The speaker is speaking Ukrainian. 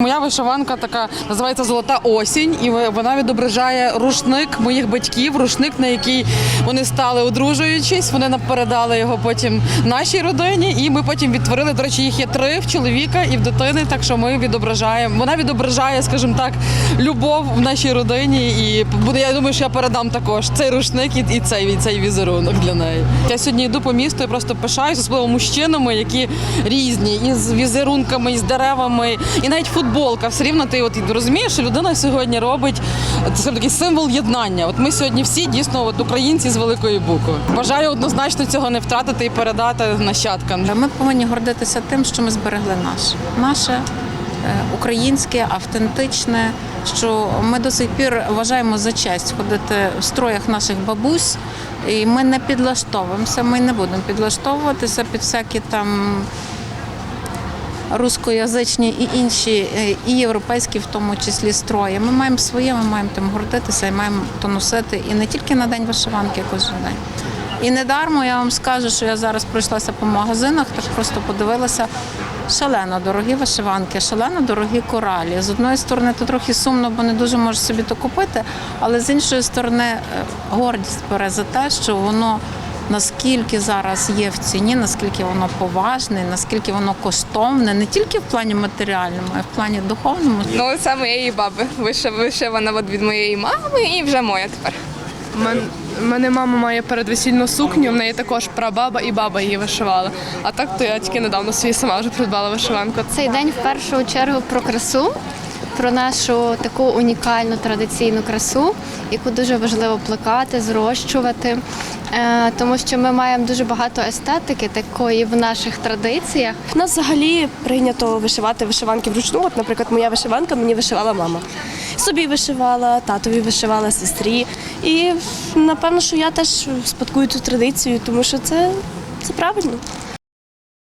Моя вишиванка така називається Золота осінь, і вона відображає рушник моїх батьків, рушник, на який вони стали одружуючись. Вони нам передали його потім нашій родині, і ми потім відтворили. До речі, їх є три в чоловіка і в дитини. Так що ми відображаємо. Вона відображає, скажімо так, любов в нашій родині. І буде. Я думаю, що я передам також цей рушник і, і цей і цей візерунок для неї. Я сьогодні йду по місту і просто пишаюся, особливо мужчинами, які різні, із візерунками, із деревами, і навіть футболка. Все рівно ти от розумієш, що людина сьогодні робить це такий символ єднання. От ми сьогодні всі дійсно от українці з великої букви. Бажаю однозначно цього не втратити і передати нащадкам. Ми повинні гордитися тим, що ми зберегли наше. Наше е, українське, автентичне, що ми до сих пір вважаємо за честь ходити в строях наших бабусь, і ми не підлаштовуємося, ми не будемо підлаштовуватися під всякі там рускоязичні і інші, і європейські в тому числі строї. Ми маємо своє, ми маємо тим гордитися і маємо то носити і не тільки на день вишиванки, а кожен день. І недармо я вам скажу, що я зараз пройшлася по магазинах, так просто подивилася. Шалено дорогі вишиванки, шалено дорогі коралі. З одної сторони, то трохи сумно, бо не дуже можеш собі то купити, але з іншої сторони, е, гордість бере за те, що воно наскільки зараз є в ціні, наскільки воно поважне, наскільки воно коштовне, не тільки в плані матеріальному, а й в плані духовному. Ну, це моєї баби. Вишив- Вишивана от від моєї мами і вже моя тепер. Мен- Мене мама має передвесільну сукню, в неї також прабаба і баба її вишивали. А так то я тільки недавно собі сама вже придбала вишиванку. Цей день в першу чергу про красу, про нашу таку унікальну традиційну красу, яку дуже важливо плекати, зрощувати. Е, Тому що ми маємо дуже багато естетики такої в наших традиціях. У нас взагалі прийнято вишивати вишиванки вручну. От, наприклад, моя вишиванка мені вишивала мама. Собі вишивала, татові вишивала, сестрі. І напевно, що я теж спадкую цю традицію, тому що це, це правильно.